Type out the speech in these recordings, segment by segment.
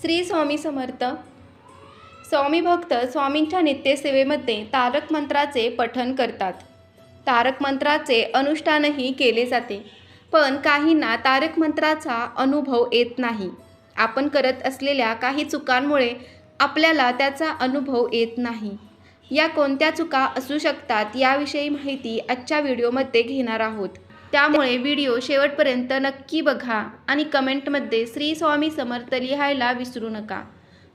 श्री स्वामी समर्थ. स्वामी भक्त स्वामींच्या नित्यसेवेमध्ये तारक मंत्राचे पठन करतात. तारक मंत्राचे अनुष्ठानही केले जाते पण काहींना तारक मंत्राचा अनुभव येत नाही. आपण करत असलेल्या काही चुकांमुळे आपल्याला त्याचा अनुभव येत नाही. या कोणत्या चुका असू शकतात याविषयी माहिती आजच्या व्हिडिओमध्ये घेणार आहोत. त्यामुळे व्हिडिओ शेवटपर्यंत नक्की बघा आणि कमेंटमध्ये श्री स्वामी समर्थ लिहायला विसरू नका.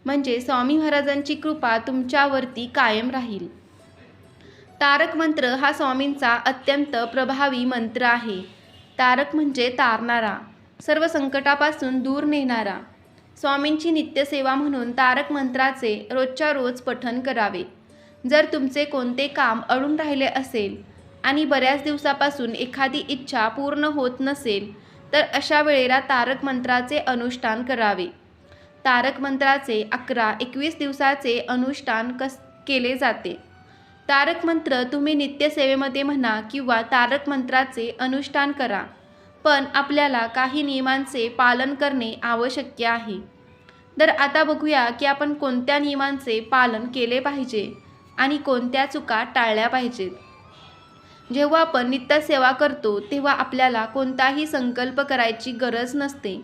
म्हणजे स्वामी महाराजांची कृपा तुमच्यावरती कायम राहील. तारक मंत्र हा स्वामींचा अत्यंत प्रभावी मंत्र आहे. तारक म्हणजे तारणारा सर्व संकटापासून दूर नेणारा. स्वामींची नित्यसेवा म्हणून तारक मंत्राचे रोजच्या रोज पठण करावे. जर तुमचे कोणते काम अडून राहिले असेल आणि बऱ्याच दिवसापासून एखादी इच्छा पूर्ण होत नसेल तर अशा वेळेला तारक मंत्राचे अनुष्ठान करावे. तारक मंत्राचे अकरा एकवीस दिवसाचे अनुष्ठान कस केले जाते. तारक मंत्र तुम्ही नित्यसेवेमध्ये म्हणा किंवा तारक मंत्राचे अनुष्ठान करा पण आपल्याला काही नियमांचे पालन करणे आवश्यक आहे. तर आता बघूया की आपण कोणत्या नियमांचे पालन केले पाहिजे आणि कोणत्या चुका टाळल्या पाहिजेत. जेव्हा आपण नित्यसेवा करतो तेव्हा आपल्याला कोणताही संकल्प करायची गरज नसते.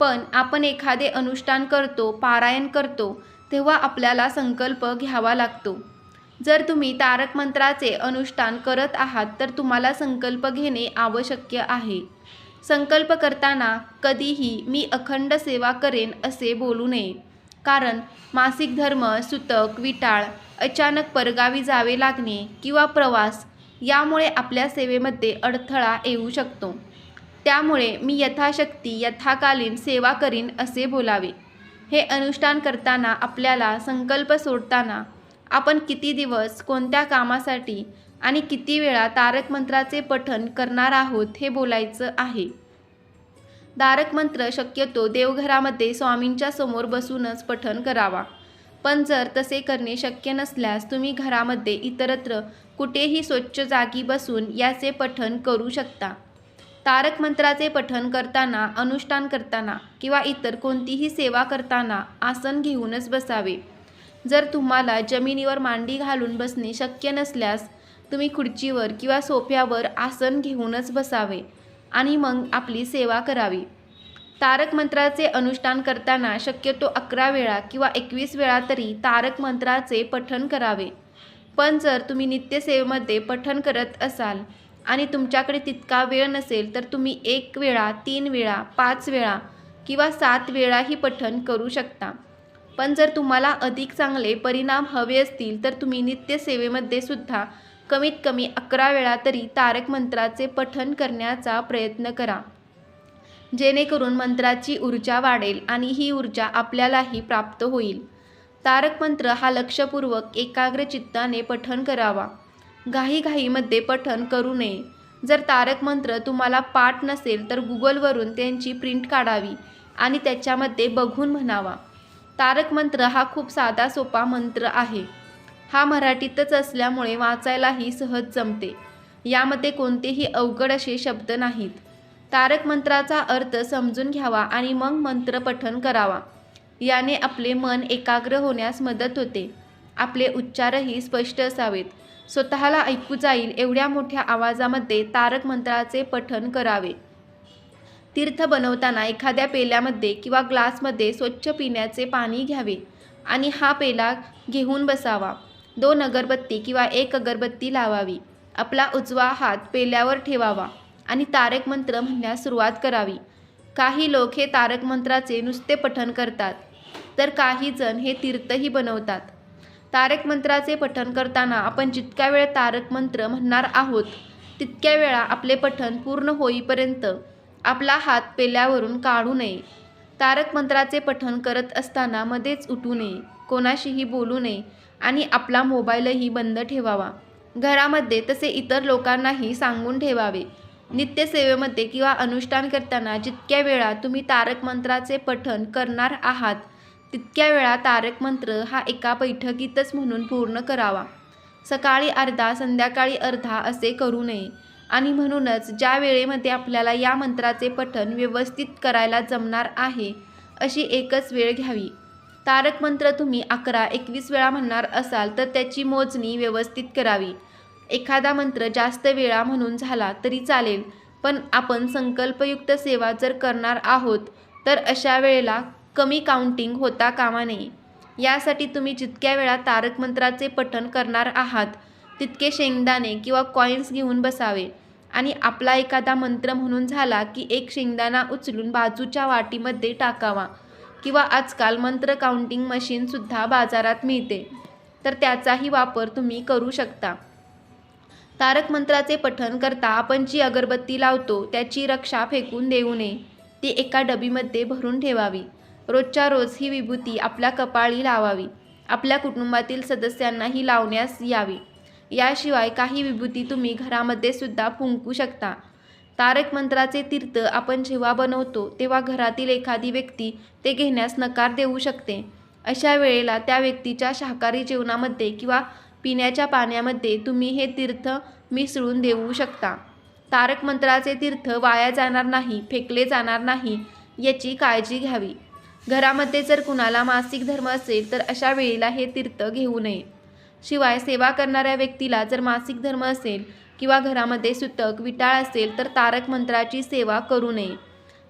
पण आपण एखादे अनुष्ठान करतो पारायण करतो तेव्हा आपल्याला संकल्प घ्यावा लागतो. जर तुम्ही तारक मंत्राचे अनुष्ठान करत आहात तर तुम्हाला संकल्प घेणे आवश्यक आहे. संकल्प करताना कधीही मी अखंड सेवा करेन असे बोलू नये. कारण मासिक धर्म सुतक विटाळ अचानक परगावी जावे लागणे किंवा प्रवास यामुळे आपल्या सेवेमध्ये अडथळा येऊ शकतो. त्यामुळे मी यथाशक्ती यथाकालीन सेवा करीन असे बोलावे. हे अनुष्ठान करताना आपल्याला संकल्प सोडताना आपण किती दिवस कोणत्या कामासाठी आणि किती वेळा तारक मंत्राचे पठन करणार आहोत हे बोलायचं आहे. तारक मंत्र शक्यतो देवघरामध्ये स्वामींच्या समोर बसूनच पठन करावा. पण जर तसे करणे शक्य नसल्यास तुम्ही घरामध्ये इतरत्र कुठेही स्वच्छ जागी बसून याचे पठण करू शकता. तारक मंत्राचे पठण करताना अनुष्ठान करताना किंवा इतर कोणतीही सेवा करताना आसन घेऊनच बसावे. जर तुम्हाला जमिनीवर मांडी घालून बसणे शक्य नसल्यास तुम्ही खुर्चीवर किंवा सोफ्यावर आसन घेऊनच बसावे आणि मग आपली सेवा करावी. तारक मंत्राचे अनुष्ठान करताना शक्यतो अकरा वेळा किंवा एकवीस वेळा तरी तारक मंत्राचे पठण करावे. पण जर तुम्ही नित्यसेवेमध्ये पठण करत असाल आणि तुमच्याकडे तितका वेळ नसेल तर तुम्ही एक वेळा तीन वेळा पाच वेळा किंवा सात वेळाही पठण करू शकता. पण जर तुम्हाला अधिक चांगले परिणाम हवे असतील तर तुम्ही नित्यसेवेमध्ये सुद्धा कमीत कमी अकरा वेळा तरी तारक मंत्राचे पठण करण्याचा प्रयत्न करा. जेणेकरून मंत्राची ऊर्जा वाढेल आणि ही ऊर्जा आपल्यालाही प्राप्त होईल. तारक मंत्र हा लक्षपूर्वक एकाग्र चित्ताने पठण करावा. घाईघाईमध्ये पठण करू नये. जर तारक मंत्र तुम्हाला पाठ नसेल तर गुगलवरून त्यांची प्रिंट काढावी आणि त्याच्यामध्ये बघून म्हणावा. तारक मंत्र हा खूप साधा सोपा मंत्र आहे. हा मराठीतच असल्यामुळे वाचायलाही सहज जमते. यामध्ये कोणतेही अवघड असे शब्द नाहीत. तारक मंत्राचा अर्थ समजून घ्यावा आणि मग मंत्र पठण करावा. याने आपले मन एकाग्र होण्यास मदत होते. आपले उच्चारही स्पष्ट असावेत. स्वतःला ऐकू जाईल एवढ्या मोठ्या आवाजामध्ये तारक मंत्राचे पठण करावे. तीर्थ बनवताना एखाद्या पेल्यामध्ये किंवा ग्लासमध्ये स्वच्छ पिण्याचे पाणी घ्यावे आणि हा पेला घेऊन बसावा. दोन अगरबत्ती किंवा एक अगरबत्ती लावावी. आपला उजवा हात पेल्यावर ठेवावा. आणि तारक मंत्र म्हणण्यास सुरुवात करावी. काही लोक हे तारक मंत्राचे नुसते पठण करतात तर काही जण हे तीर्थही बनवतात. तारक मंत्राचे पठण करताना आपण जितक्या वेळ तारक मंत्र म्हणणार आहोत तितक्या वेळा आपले पठण पूर्ण होईपर्यंत आपला हात पेल्यावरून काढू नये. तारक मंत्राचे पठण करत असताना मध्येच उठू नये कोणाशीही बोलू नये आणि आपला मोबाईलही बंद ठेवावा. घरामध्ये तसे इतर लोकांनाही सांगून ठेवावे. नित्यसेवेमध्ये किंवा अनुष्ठान करताना जितक्या वेळा तुम्ही तारक मंत्राचे पठण करणार आहात तितक्या वेळा तारक मंत्र हा एका बैठकीतच म्हणून पूर्ण करावा. सकाळी अर्धा संध्याकाळी अर्धा असे करू नये. आणि म्हणूनच ज्या वेळेमध्ये आपल्याला या मंत्राचे पठण व्यवस्थित करायला जमणार आहे अशी एकच वेळ घ्यावी. तारक मंत्र तुम्ही अकरा एकवीस वेळा म्हणणार असाल तर त्याची मोजणी व्यवस्थित करावी. एखादा मंत्र जास्त वेळा म्हणून झाला तरी चालेल पण आपण संकल्पयुक्त सेवा जर करणार आहोत तर अशा वेळेला कमी काउंटिंग होता कामा नये. यासाठी तुम्ही जितक्या वेळा तारक मंत्राचे पठण करणार आहात तितके शेंगदाणे किंवा कॉईन्स घेऊन बसावे. आणि आपला एखादा मंत्र म्हणून झाला की एक शेंगदाणा उचलून बाजूच्या वाटीमध्ये टाकावा किंवा आजकाल मंत्र काउंटिंग मशीनसुद्धा बाजारात मिळते तर त्याचाही वापर तुम्ही करू शकता. तारक मंत्राचे पठण करता आपण जी अगरबत्ती लावतो त्याची रक्षा फेकून देऊ नये. ती एका डबीमध्ये भरून ठेवावी. रोजच्या रोज ही विभूती आपल्या कपाळी लावावी. आपल्या कुटुंबातील सदस्यांनाही लावण्यास यावी. याशिवाय काही विभूती तुम्ही घरामध्ये सुद्धा फुंकू शकता. तारक मंत्राचे तीर्थ आपण जेव्हा बनवतो तेव्हा घरातील एखादी व्यक्ती ते घेण्यास नकार देऊ शकते. अशा वेळेला त्या व्यक्तीच्या शाकाहारी जेवणामध्ये किंवा पिण्याच्या पाण्यामध्ये तुम्ही हे तीर्थ मिसळून देऊ शकता. तारक मंत्राचे तीर्थ वाया जाणार नाही फेकले जाणार नाही याची काळजी घ्यावी. घरामध्ये जर कुणाला मासिक धर्म असेल तर अशा वेळेला हे तीर्थ घेऊ नये. शिवाय सेवा करणाऱ्या व्यक्तीला जर मासिक धर्म असेल किंवा घरामध्ये सुतक विटाळ असेल तर तारक मंत्राची सेवा करू नये.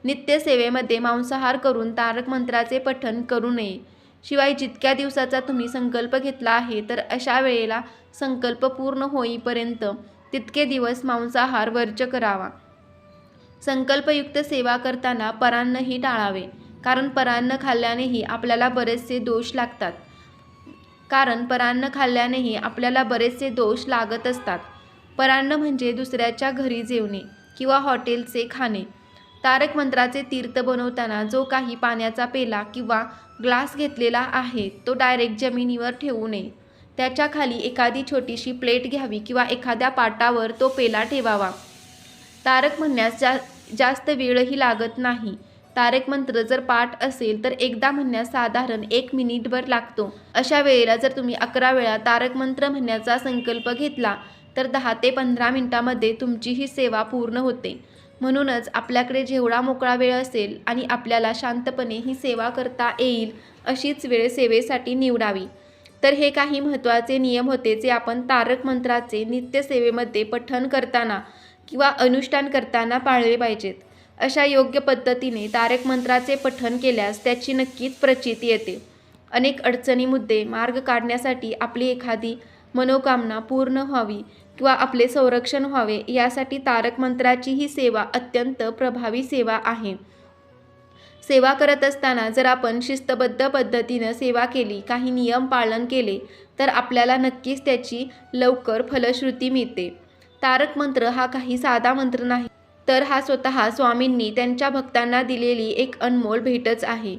नित्य सेवेमध्ये मांसाहार करून तारक मंत्राचे पठण करू नये. शिवाय जितक्या दिवसाचा तुम्ही संकल्प घेतला आहे तर अशा वेळेला संकल्प पूर्ण होईपर्यंत तितके दिवस मांसाहार वर्ज करावा. संकल्पयुक्त सेवा करताना परान्नही टाळावे कारण परान्न खाल्ल्यानेही आपल्याला बरेचसे दोष लागतात. कारण परान्न खाल्ल्यानेही आपल्याला बरेचसे दोष लागत असतात. परान्न म्हणजे दुसऱ्याच्या घरी जेवणे किंवा हॉटेलचे खाणे. तारक मंत्राचे तीर्थ बनवताना जो काही पाण्याचा पेला किंवा ग्लास घेतलेला आहे तो डायरेक्ट जमिनीवर ठेवू नये. त्याच्याखाली एखादी छोटीशी प्लेट घ्यावी किंवा एखाद्या पाटावर तो पेला ठेवावा. तारक म्हणण्यास जा जास्त वेळही लागत नाही. तारक मंत्र जर पाठ असेल तर एकदा म्हणण्यास साधारण एक मिनिटभर लागतो. अशा वेळेला जर तुम्ही अकरा वेळा तारक मंत्र म्हणण्याचा संकल्प घेतला तर दहा ते पंधरा मिनिटामध्ये तुमची ही सेवा पूर्ण होते. म्हणूनच आपल्याकडे जेवढा मोकळा वेळ असेल आणि आपल्याला शांतपणे ही सेवा करता येईल अशीच वेळ सेवेसाठी निवडावी. तर हे काही महत्त्वाचे नियम होते जे आपण तारक मंत्राचे नित्यसेवेमध्ये पठण करताना किंवा अनुष्ठान करताना पाळले पाहिजेत. अशा योग्य पद्धतीने तारक मंत्राचे पठण केल्यास त्याची नक्कीच प्रचिती येते. अनेक अडचणी मुद्दे मार्ग काढण्यासाठी आपली एखादी मनोकामना पूर्ण व्हावी किंवा आपले संरक्षण व्हावे यासाठी तारक मंत्राची ही सेवा अत्यंत प्रभावी सेवा आहे. सेवा करत असताना जर आपण शिस्तबद्ध पद्धतीनं सेवा केली काही नियम पालन केले तर आपल्याला नक्कीच त्याची लवकर फलश्रुती मिळते. तारक मंत्र हा काही साधा मंत्र नाही तर हा स्वतः स्वामींनी त्यांच्या भक्तांना दिलेली एक अनमोल भेटच आहे.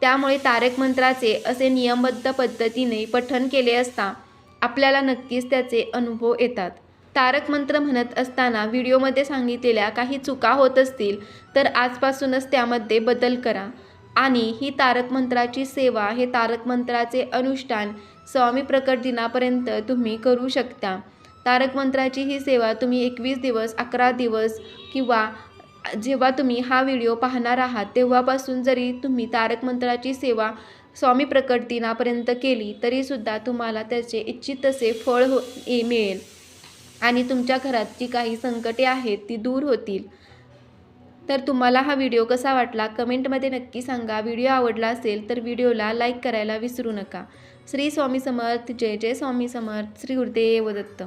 त्यामुळे तारक मंत्राचे असे नियमबद्ध पद्धतीने पठण केले असता आपल्याला नक्कीच त्याचे अनुभव येतात. तारक मंत्र म्हणत असताना व्हिडिओमध्ये सांगितलेल्या काही चुका होत असतील तर आजपासूनच त्यामध्ये बदल करा. आणि ही तारक मंत्राची सेवा हे तारक मंत्राचे अनुष्ठान स्वामी प्रकट दिनापर्यंत तुम्ही करू शकता. तारक मंत्राची ही सेवा तुम्ही एकवीस दिवस अकरा दिवस किंवा जेव्हा तुम्ही हा व्हिडिओ पाहणार आहात तेव्हापासून जरी तुम्ही तारक मंत्राची सेवा स्वामी प्रकट दिनापर्यंत केली तरीसुद्धा तुम्हाला त्याचे इच्छित तसे फळ हो मिळेल. आणि तुमच्या घरात जी काही संकटे आहेत ती दूर होतील. तर तुम्हाला हा व्हिडिओ कसा वाटला कमेंटमध्ये नक्की सांगा. व्हिडिओ आवडला असेल तर व्हिडिओला लाईक करायला विसरू नका. श्री स्वामी समर्थ. जय जय स्वामी समर्थ. श्री गुरुदेव दत्त.